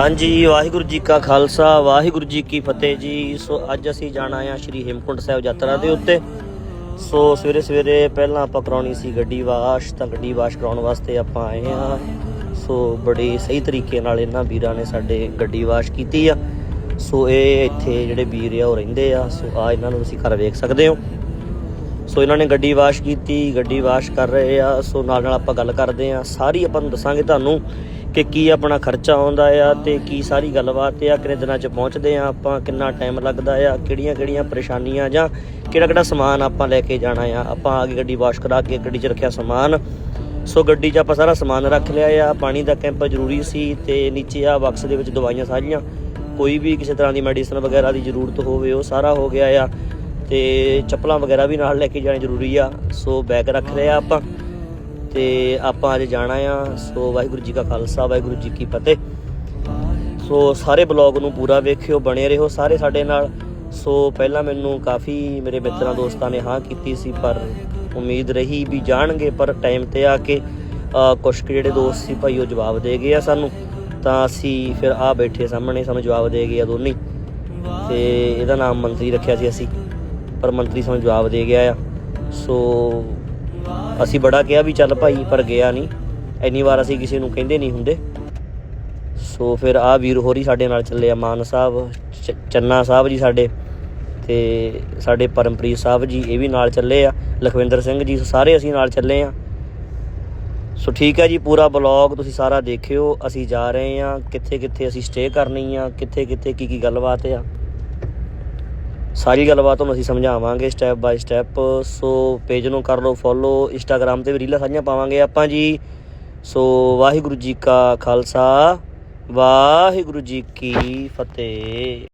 ਹਾਂਜੀ, ਵਾਹਿਗੁਰੂ ਜੀ ਕਾ ਖਾਲਸਾ, ਵਾਹਿਗੁਰੂ ਜੀ ਕੀ ਫਤਿਹ ਜੀ। ਸੋ ਅੱਜ ਅਸੀਂ ਜਾਣਾ ਆ ਸ਼੍ਰੀ ਹੇਮਕੁੰਟ ਸਾਹਿਬ ਯਾਤਰਾ ਦੇ ਉੱਤੇ। ਸੋ ਸਵੇਰੇ ਸਵੇਰੇ ਪਹਿਲਾਂ ਆਪਾਂ ਕਰਾਉਣੀ ਸੀ ਗੱਡੀ ਵਾਸ਼, ਤਾਂ ਗੱਡੀ ਵਾਸ਼ ਕਰਾਉਣ ਵਾਸਤੇ ਆਪਾਂ ਆਏ ਆ। ਸੋ ਬੜੇ ਸਹੀ ਤਰੀਕੇ ਨਾਲ ਇਹਨਾਂ ਵੀਰਾਂ ਨੇ ਸਾਡੇ ਗੱਡੀ ਵਾਸ਼ ਕੀਤੀ ਆ। ਸੋ ਇਹ ਇੱਥੇ ਜਿਹੜੇ ਵੀਰ ਆ, ਉਹ ਰਹਿੰਦੇ ਆ। ਸੋ ਆ ਇਹਨਾਂ ਨੂੰ ਤੁਸੀਂ ਘਰ ਵੇਖ ਸਕਦੇ ਹੋ। ਸੋ ਇਹਨਾਂ ਨੇ ਗੱਡੀ ਵਾਸ਼ ਕੀਤੀ, ਗੱਡੀ ਵਾਸ਼ ਕਰ ਰਹੇ ਆ। ਸੋ ਨਾਲ ਨਾਲ ਆਪਾਂ ਗੱਲ ਕਰਦੇ ਆ। ਸਾਰੀ ਆਪਾਂ ਨੂੰ ਦੱਸਾਂਗੇ ਤੁਹਾਨੂੰ ਕਿ ਕੀ ਆਪਣਾ ਖਰਚਾ ਆਉਂਦਾ ਆ ਤੇ ਕੀ ਸਾਰੀ ਗੱਲਬਾਤ ਆ, ਕਿੰਨੇ ਦਿਨਾਂ ਚ ਪਹੁੰਚਦੇ ਆ ਆਪਾਂ, ਕਿੰਨਾ ਟਾਈਮ ਲੱਗਦਾ ਆ, ਕਿਹੜੀਆਂ ਕਿਹੜੀਆਂ ਪਰੇਸ਼ਾਨੀਆਂ ਜਾਂ ਕਿਹੜਾ ਕਿਹੜਾ ਸਮਾਨ ਆਪਾਂ ਲੈ ਕੇ ਜਾਣਾ ਆ। ਆਪਾਂ ਆ ਕੇ ਗੱਡੀ ਵਾਸ਼ ਕਰਾ ਕੇ ਗੱਡੀ 'ਚ ਰੱਖਿਆ ਸਮਾਨ। ਸੋ ਗੱਡੀ 'ਚ ਆਪਾਂ ਸਾਰਾ ਸਮਾਨ ਰੱਖ ਲਿਆ ਆ। ਪਾਣੀ ਦਾ ਕੈਂਪ ਜ਼ਰੂਰੀ ਸੀ ਤੇ ਨੀਚੇ ਆ ਬਾਕਸ ਦੇ ਵਿੱਚ ਦਵਾਈਆਂ ਸਾਰੀਆਂ। ਕੋਈ ਵੀ ਕਿਸੇ ਤਰ੍ਹਾਂ ਦੀ ਮੈਡੀਸਨ ਵਗੈਰਾ ਦੀ ਜ਼ਰੂਰਤ ਹੋਵੇ, ਉਹ ਸਾਰਾ ਹੋ ਗਿਆ ਆ। ਤੇ ਚੱਪਲਾਂ ਵਗੈਰਾ ਵੀ ਨਾਲ ਲੈ ਕੇ ਜਾਣੀ ਜ਼ਰੂਰੀ ਆ। ਸੋ ਬੈਗ ਰੱਖ ਲਿਆ ਆਪਾਂ। ਤੇ ਆਪਾਂ ਅੱਜ ਜਾਣਾ ਆ। ਸੋ ਵਾਹਿਗੁਰੂ ਜੀ ਕਾ ਖਾਲਸਾ ਵਾਹਿਗੁਰੂ ਜੀ ਕੀ ਫਤਿਹ। ਸੋ ਸਾਰੇ ਬਲੌਗ ਨੂੰ ਪੂਰਾ ਵੇਖਿਓ ਬਣੇ ਰਹੋ ਸਾਰੇ ਸਾਡੇ ਨਾਲ। ਸੋ ਪਹਿਲਾਂ ਮੈਨੂੰ ਕਾਫੀ ਮੇਰੇ ਮਿੱਤਰਾਂ ਦੋਸਤਾਂ ਨੇ ਹਾਂ ਕੀਤੀ ਸੀ ਪਰ ਉਮੀਦ ਰਹੀ ਵੀ ਜਾਣਗੇ ਪਰ ਟਾਈਮ ਤੇ ਆ ਕੇ ਅ, ਕੁਛ ਕੁ ਜਿਹੜੇ ਦੋਸਤ ਸੀ ਭਾਈ ਉਹ ਜਵਾਬ ਦੇ ਗਏ ਆ ਸਾਨੂੰ। ਤਾਂ ਅਸੀਂ ਫਿਰ ਆ ਬੈਠੇ ਸਾਹਮਣੇ ਸਾਨੂੰ ਜਵਾਬ ਦੇ ਗਏ ਆ ਦੋਨੇ। ਹੀ। ਤੇ ਇਹਦਾ ਨਾਮ ਮੰਤਰੀ ਰੱਖਿਆ ਸੀ ਅਸੀਂ ਪਰ ਮੰਤਰੀ ਸਾਨੂੰ ਜਵਾਬ ਦੇ ਗਿਆ ਆ। ਸੋ ਅਸੀਂ ਬੜਾ ਕਿਹਾ ਵੀ ਚੱਲ ਭਾਈ, ਪਰ ਗਿਆ ਨਹੀਂ। ਇੰਨੀ ਵਾਰ ਅਸੀਂ ਕਿਸੇ ਨੂੰ ਕਹਿੰਦੇ ਨਹੀਂ ਹੁੰਦੇ। ਸੋ ਫਿਰ ਆ ਵੀਰ ਹੋਰੀ ਸਾਡੇ ਨਾਲ ਚੱਲੇ ਆ ਮਾਨ ਸਾਹਿਬ, ਚ- ਚੰਨਾ ਸਾਹਿਬ ਜੀ ਸਾਡੇ ਤੇ ਸਾਡੇ ਪਰਮਪ੍ਰੀਤ ਸਾਹਿਬ ਜੀ, ਇਹ ਵੀ ਨਾਲ ਚੱਲੇ ਆ। ਲਖਵਿੰਦਰ ਸਿੰਘ ਜੀ ਸਾਰੇ ਅਸੀਂ ਨਾਲ ਚੱਲੇ ਆ। ਸੋ ਠੀਕ ਹੈ ਜੀ, ਪੂਰਾ ਬਲੌਗ ਤੁਸੀਂ ਸਾਰਾ ਦੇਖਿਓ। ਅਸੀਂ ਜਾ ਰਹੇ ਆ ਕਿੱਥੇ ਕਿੱਥੇ ਅਸੀਂ ਸਟੇ ਕਰਨੀ ਆ ਕਿੱਥੇ ਕਿੱਥੇ ਕੀ ਕੀ ਗੱਲਬਾਤ ਆ। ਸਾਰੀ ਗੱਲਬਾਤ ਤੁਹਾਨੂੰ ਅਸੀਂ ਸਮਝਾਵਾਂਗੇ step by step so page ਨੂੰ ਕਰ ਲਓ ਫੋਲੋ ਇੰਸਟਾਗ੍ਰam ਤੇ ਵੀ ਰੀਲਾਂ ਸਾਰੀਆਂ ਪਾਵਾਂਗੇ ਆਪਾਂ ਜੀ। ਸੋ ਵਾਹਿਗੁਰੂ ਜੀ ਕਾ ਖਾਲਸਾ, ਵਾਹਿਗੁਰੂ ਜੀ ਕੀ ਫਤਿਹ।